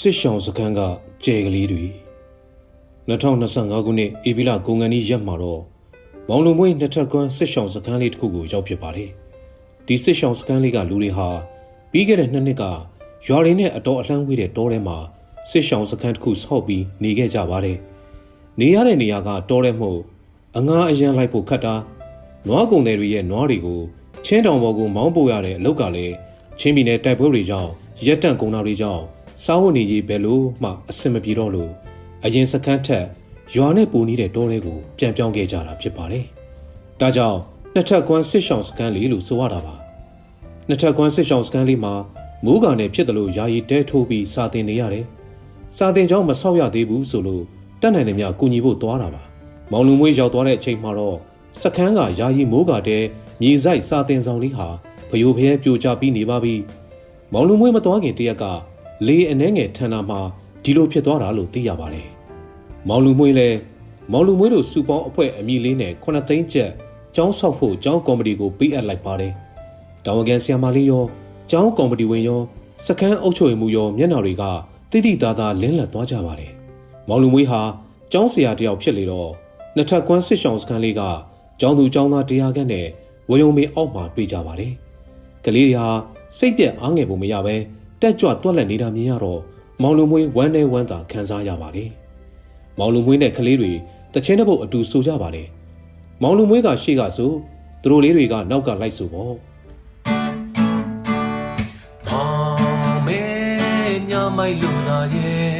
စစ်ရှောင်းစခန်းကကျဲကလေးတွေ2025ခုနှစ်ဧပြီလကုန်ကန်ဤရက်မှာတော့မောင်လုံမွေးနှစ်ထပ်ကွန်းစစ်ရှောင်းစခန်းလေးတစ်ခုကိုရောက်ဖြစ်ပါတယ်ဒီစစ်ရှောင်းစခန်းလေးကလူတွေဟာပြီးခဲ့တဲ့နှစ်နှစ်ကရွာရင်းနဲ့အတော်အလှမ်းဝေးတဲ့တောထဲမှာစစ်ရှောင်းစခန်းတစ်ခုဆောက်ပြီးနေခဲ့ကြပါတယ်နေရတဲ့နေရာကတောထဲမှုအငားအရန်လိုက်ဖို့ခတ်တာနွားကုံတွေရဲ့နွားတွေကိုချင်းတောင်ပေါ်ကိုမောင်းပို့ရတဲ့အလုပ်ကလည်းချင်းပြည်နယ်တိုက်ပွဲတွေကြောင့်ရက်တန့်ကုန်တာတွေကြောင့် စားဝတ်နေရေးဘယ်လိုမှအဆင်မပြေတော့လို့အရင်စခန်းထက်ရွာနဲ့ပူနေတဲ့တောထဲကိုပြန်ပြောင်းခဲ့ကြတာဖြစ်ပါတယ်။ဒါကြောင့်နှစ်ထပ်ကွမ်းစစ်ရှောင်းစခန်းလေးလို့ဆိုရတာပါ။နှစ်ထပ်ကွမ်းစစ်ရှောင်းစခန်းလေးမှာမိုးကောင်နဲ့ဖြစ်တယ်လို့ယာယီတဲထိုးပြီးစာတင်နေရတယ်။စာတင်ကြောင်းမဆောက်ရသေးဘူးဆိုလို့တက်နိုင်တယ်များကူညီဖို့သွားတာပါ။မောင်လူမွေးရောက်သွားတဲ့အချိန်မှာတော့စခန်းကယာယီမိုးကာတဲမြေဆိုင်စာတင်ဆောင်လေးဟာဖယိုဖျဲပြိုကျပြီးနေပါပြီ။မောင်လူမွေးမသွားခင်တရက်က လေအနှဲငယ်ထန်တာမှာဒီလိုဖြစ်သွားတာလို့သိရပါတယ်။မောင်လူမွေးလည်းမောင်လူမွေးတို့စူပေါင်းအဖွဲ့အမည်လေးနဲ့9သိန်းကျပ်ကျောင်းဆောက်ဖို့ကျောင်းကော်မတီကိုပေးအပ်လိုက်ပါတယ်။တောင်ဝကန်ဆီယမလေးရောကျောင်းကော်မတီဝင်ရောစခန်းအုပ်ချုပ်ရေးမှူးရောမျက်နှာတွေကတိတိသားသားလင်းလက်သွားကြပါတယ်။မောင်လူမွေးဟာကျောင်းဆရာတယောက်ဖြစ်လေတော့နှစ်ထပ်ကွမ်းစစ်ဆောင်စခန်းလေးကကျောင်းသူကျောင်းသားတရားခန့်နဲ့ဝယုံမေအောက်မှာတွေ့ကြပါတယ်။ကလေးတွေဟာစိတ်ပြက်အားငယ်ပုံမရပဲ တက်ကြွတွက်လက်နေတာမြင်ရတော့မောင်လူမွေးဝမ်းနဲ့ဝမ်းသာခံစားရပါတယ်။မောင်လူမွေးနဲ့ကလေးတွေတချင်းတစ်ပုတ်အတူဆိုကြပါတယ်။မောင်လူမွေးကရှေ့ကဆိုသူတို့လေးတွေကနောက်ကလိုက်ဆိုပေါ့မောင်မဲညမိုက်လူလာရဲ့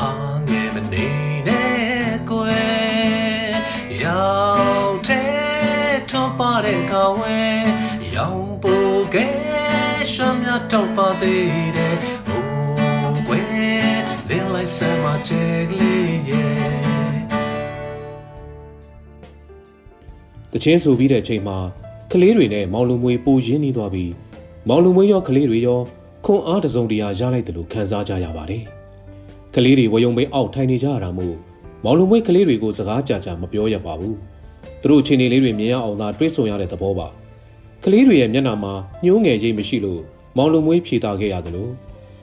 အာငယ်မနေနဲ့ကိုယ်ရောက်တဲ့ထွန်ပါတဲ့ကဝဲရောင်ပူကဲ ရှမ်းမြတ်တော့ပါသေးတယ်ဟိုးကွယ်လင်းလိုက်စမ်းမချေကလေးရဲ့တချင်းဆိုပြီးတဲ့အချိန်မှာကလေးတွေနဲ့မောင်လူမွေးပူရင်းနေသွားပြီးမောင်လူမွေးရောကလေးတွေရောခွန်အားတစုံတရာရလိုက်တယ်လို့ခံစားကြရပါတယ်။ကလေးတွေဝယုံပိအောက်ထိုင်နေကြရတာမို့မောင်လူမွေးကလေးတွေကိုစကားကြကြမပြောရပါဘူး။သူတို့ချင်းနေလေးတွေမြင်ရအောင်သာတွေးဆုံရတဲ့သဘောပါ။ကလေးတွေရဲ့မျက်နှာမှာညှိုးငယ်ခြင်းမရှိလို့ မောင်လူမွေးဖြေတာခဲ့ရတယ်လို့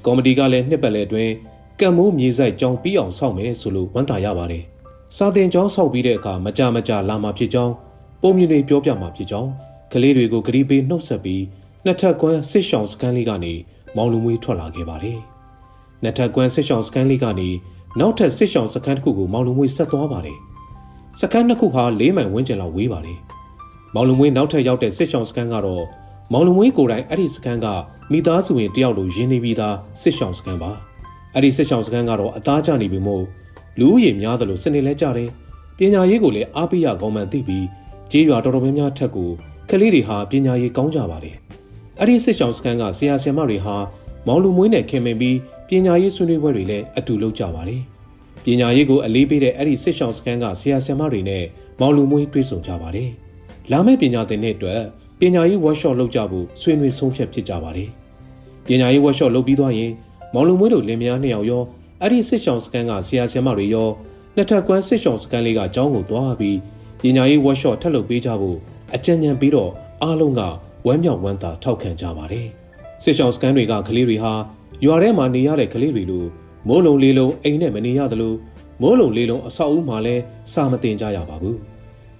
ကော်မတီကလည်းနှစ်ပတ်လည်အတွင်းကံမိုးမြေဆိုင်ကြောင်းပြီးအောင်ဆောက်မယ်ဆိုလို့ဝန်တာရပါတယ်။စာတင်ကျောင်းဆောက်ပြီးတဲ့အခါမကြမကြလာမှာဖြစ်ကြောင်းပုံမြင်တွေပြောပြမှာဖြစ်ကြောင်းကလေးတွေကိုဂရီပေးနှုတ်ဆက်ပြီးနှစ်ထပ်ကွမ်းစစ်ရှောင်းစကန်လေးကနေမောင်လူမွေးထွက်လာခဲ့ပါတယ်။နှစ်ထပ်ကွမ်းစစ်ရှောင်းစကန်လေးကနေနောက်ထပ်စစ်ရှောင်းစကန်တစ်ခုကိုမောင်လူမွေးဆက်သွားပါတယ်။စကန်တစ်ခုဟာ၄မိုင်ဝန်းကျင်လောက်ဝေးပါတယ်။မောင်လူမွေးနောက်ထပ်ရောက်တဲ့စစ်ရှောင်းစကန်ကတော့ မောင်လူမွေးကိုယ်တိုင်အဲ့ဒီစကန်ကမိသားစုဝင်တယောက်လိုရင်းနေပြီးသားစစ်ရှောင်းစကန်ပါ။အဲ့ဒီစစ်ရှောင်းစကန်ကတော့အသားကျနေပြီမို့လူဦးရေများသလိုစနေလဲကြတယ်။ပညာရေးကိုလည်းအားပေးရကောင်းမှန်သိပြီးကြေးရွာတော်တော်များများထက်ကိုကလေးတွေဟာပညာရေးကောင်းကြပါတယ်။အဲ့ဒီစစ်ဆောင်စခန်းကဆရာဆရာမတွေဟာမောင်လူမွေးနဲ့ခင်မင်ပြီးပညာရေးဆွေးနွေးပွဲတွေလည်းအတူလုပ်ကြပါတယ်။ပညာရေးကိုအလေးပေးတဲ့အဲ့ဒီစစ်ဆောင်စခန်းကဆရာဆရာမတွေနဲ့မောင်လူမွေးတွေ့ဆုံကြပါတယ်။လာမယ့်ပညာသင်တဲ့အတွက် ပညာရေး workshop လုပ်ကြဖို့ဆွေးနွေးဆုံးဖြတ်ဖြစ်ကြပါတယ်။ပညာရေး workshop လုပ်ပြီးသွားရင်မောင်လူမွေးတို့လင်မယားနှစ်ယောက်ရောအဲ့ဒီစစ်ဆောင်စခန်းကဆရာဆရာမတွေရောနှစ်ထပ်ကွမ်းစစ်ဆောင်စခန်းလေးကအကြောင်းကိုသွားပြီးပညာရေး workshop ထပ်လုပ်ပေးကြဖို့အကြံဉာဏ်ပြီးတော့အားလုံးကဝမ်းမြောက်ဝမ်းသာထောက်ခံကြပါတယ်။စစ်ဆောင်စကန်တွေကကလေးတွေဟာရွာထဲမှာနေရတဲ့ကလေးတွေလိုမိုးလုံလေးလုံးအိမ်နဲ့မနေရသလိုမိုးလုံလေးလုံးအဆောက်အဦမှာလည်းစာမတင်ကြရပါဘူး။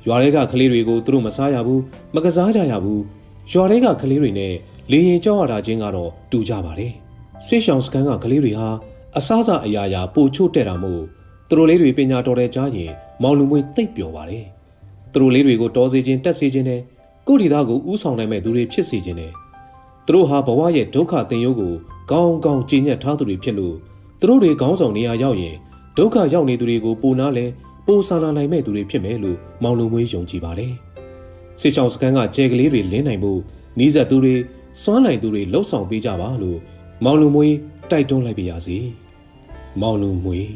ရွာထဲကကလေးတွေကိုသူတို့မစားရဘူးမကစားကြရဘူး။ရွာထဲကကလေးတွေနဲ့လေရင်ကြောက်ရတာချင်းကတော့တူကြပါတယ်။စစ်ဆောင်စကန်ကကလေးတွေဟာအစားအစာအရာရာပိုချို့တဲ့တာမို့သူတို့လေးတွေပညာတော်တဲ့ကြားရင်မောင်လူမွေးတိတ်ပျော်ပါတယ်။သူတို့လေးတွေကိုတော်စေခြင်းတက်စေခြင်းနဲ့ကိုယ့်ဒီသားကိုဥဆောင်နိုင်မဲ့သူတွေဖြစ်စေခြင်းနဲ့သူတို့ဟာဘဝရဲ့ဒုက္ခသင်ရိုးကိုကောင်းကောင်းကြည်ညက်ထားသူတွေဖြစ်လို့သူတို့တွေခေါင်းဆောင်နေရာရောက်ရင်ဒုက္ခရောက်နေသူတွေကိုပိုနာလဲ ပိုဆာလာနိုင်မဲ့သူတွေဖြစ်မယ်လို့မောင်လုံမွေးယုံကြည်ပါတယ်။စစ်ချောင်းစကန်ကကြဲကလေးတွေလင်းနိုင်ဖို့နီးစပ်သူတွေစွမ်းနိုင်သူတွေလှုပ်ဆောင်ပေးကြပါလို့မောင်လုံမွေးတိုက်တွန်းလိုက်ပါရစေ။မောင်လုံမွေး